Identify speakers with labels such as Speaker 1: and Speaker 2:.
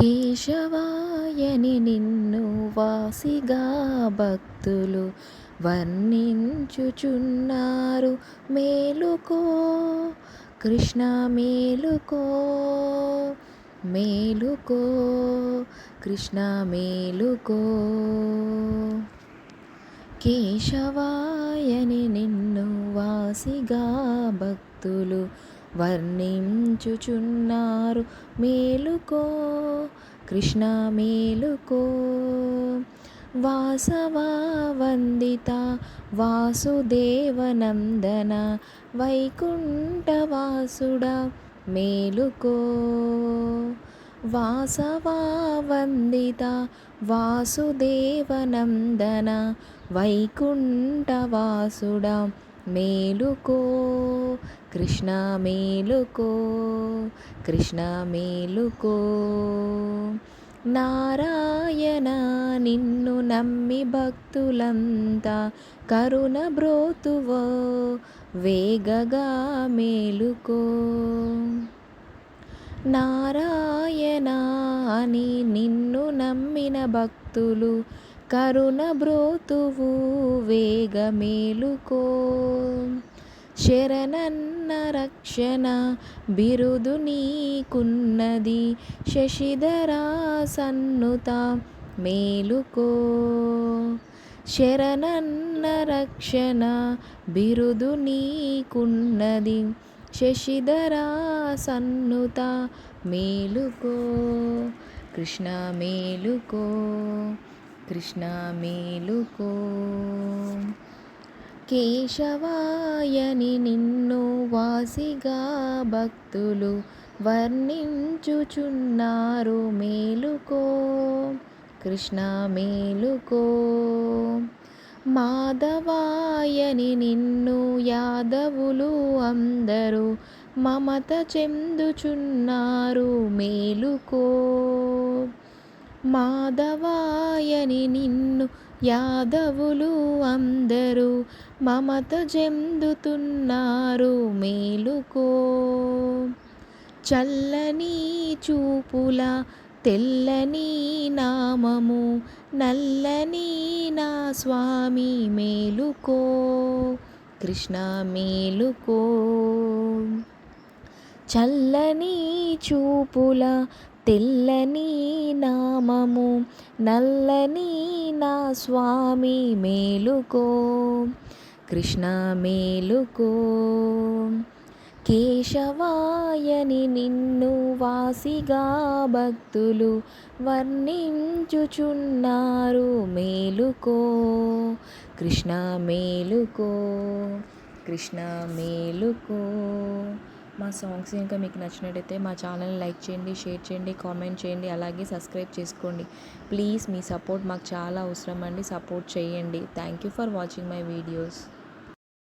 Speaker 1: కేశవాయని నిన్ను వాసిగా భక్తులు వర్ణించుచున్నారు. మేలుకో కృష్ణ మేలుకో మేలుకో కృష్ణ మేలుకో. కేశవాయని నిన్ను వాసిగా భక్తులు వర్ణించుచున్నారు. మేలుకో కృష్ణ మేలుకో. వాసవా వందిత వాసుదేవనందన వైకుంఠవాసుడ మేలుకో. వాసవా వందిత వాసుదేవనందన వైకుంఠవాసుడ మేలుకో. కృష్ణ మేలుకో కృష్ణ మేలుకో. నారాయణ నిన్ను నమ్మి భక్తులంతా కరుణ బ్రోతువో వేగగా మేలుకో. నారాయణ అని నిన్ను నమ్మిన భక్తులు కరుణ బ్రోతువు వేగ మేలుకో. శరణన్న రక్షణ బిరుదు నీకున్నది శశిధరా సన్నుత మేలుకో. శరణన్న రక్షణ బిరుదు నీకున్నది శశిధరా సన్నుత మేలుకో. కృష్ణ మేలుకో కృష్ణ మేలుకో. కేశవాయని నిన్ను వాసిగా భక్తులు వర్ణించుచున్నారు మేలుకో కృష్ణ మేలుకో. మాధవాయని నిన్ను యాదవులు అందరూ మమత చెందుచున్నారు మేలుకో. మాధవాయని నిన్ను యాదవులు అందరూ మమత చెందుతున్నారు మేలుకో. చల్లని చూపుల తెల్లని నామము నల్లని నా స్వామి మేలుకో. కృష్ణ మేలుకో. చల్లని చూపుల తెల్లని నామము నల్లని నా స్వామి మేలుకో కృష్ణ మేలుకో. కేశవాయని నిన్ను వాసిగా భక్తులు వర్ణించుచున్నారు మేలుకో కృష్ణ మేలుకో కృష్ణ మేలుకో. సాంగ్స్ ఇంకా మీకు నచ్చినట్టయితే మా ఛానల్ని లైక్ చేయండి షేర్ చేయండి కామెంట్ చేయండి అలాగే సబ్స్క్రైబ్ చేసుకోండి. ప్లీజ్ మీ సపోర్ట్ మాకు చాలా అవసరం అండి. సపోర్ట్ చేయండి. Thank you for watching my videos.